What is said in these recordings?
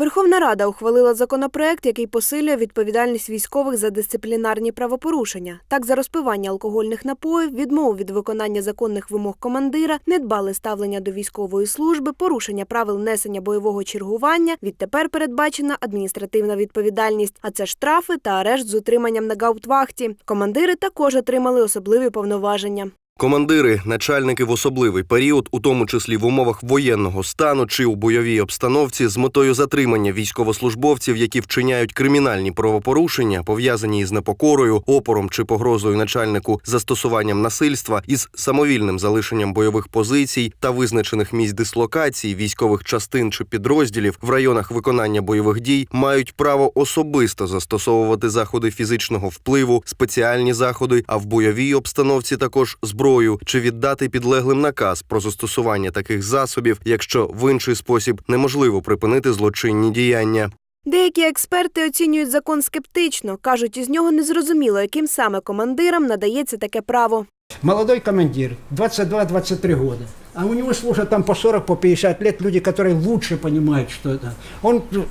Верховна Рада ухвалила законопроект, який посилює відповідальність військових за дисциплінарні правопорушення. Так, за розпивання алкогольних напоїв, відмову від виконання законних вимог командира, недбале ставлення до військової служби, порушення правил несення бойового чергування. Відтепер передбачена адміністративна відповідальність, а це штрафи та арешт з утриманням на гауптвахті. Командири також отримали особливі повноваження. Командири, начальники в особливий період, у тому числі в умовах воєнного стану чи у бойовій обстановці, з метою затримання військовослужбовців, які вчиняють кримінальні правопорушення, пов'язані із непокорою, опором чи погрозою начальнику застосуванням насильства, із самовільним залишенням бойових позицій та визначених місць дислокації військових частин чи підрозділів в районах виконання бойових дій, мають право особисто застосовувати заходи фізичного впливу, спеціальні заходи, а в бойовій обстановці також зброю чи віддати підлеглим наказ про застосування таких засобів, якщо в інший спосіб неможливо припинити злочинні діяння. Деякі експерти оцінюють закон скептично, кажуть, із нього незрозуміло, яким саме командирам надається таке право. Молодой командир, 22-23 года. А у него служат там по 40, по 50 лет люди, которые лучше понимают, что это. Он ну,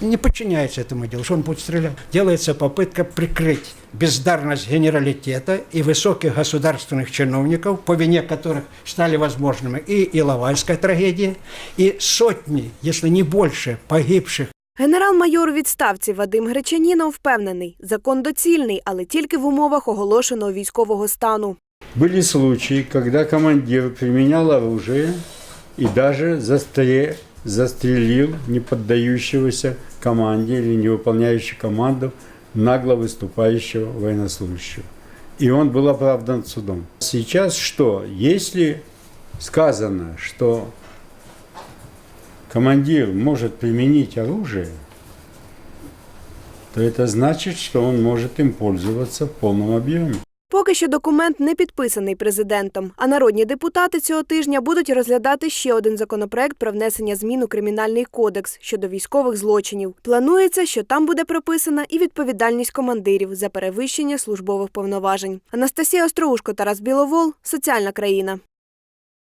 не подчиняется этому делу, что он будет стрелять. Делается попытка прикрыть бездарность генералитета и высоких государственных чиновников, по вине которых стали возможными и Иловайская трагедия, и сотни, если не больше, погибших Генерал-майор у відставці Вадим Гречанінов впевнений, закон доцільний, але тільки в умовах оголошеного військового стану. Были случаи, когда командир применял оружие и даже застре- застрелил не поддающегося команде или не выполняющего команду нагло выступающего военнослужащего. И он был оправдан судом. Сейчас что? Если сказано, что командир может применить оружие, то это значит, что он может им пользоваться в полном объеме. Поки що документ не підписаний президентом. А народні депутати цього тижня будуть розглядати ще один законопроект про внесення змін у кримінальний кодекс щодо військових злочинів. Планується, що там буде прописана і відповідальність командирів за перевищення службових повноважень. Анастасія Остроушко, Тарас Біловол, соціальна країна.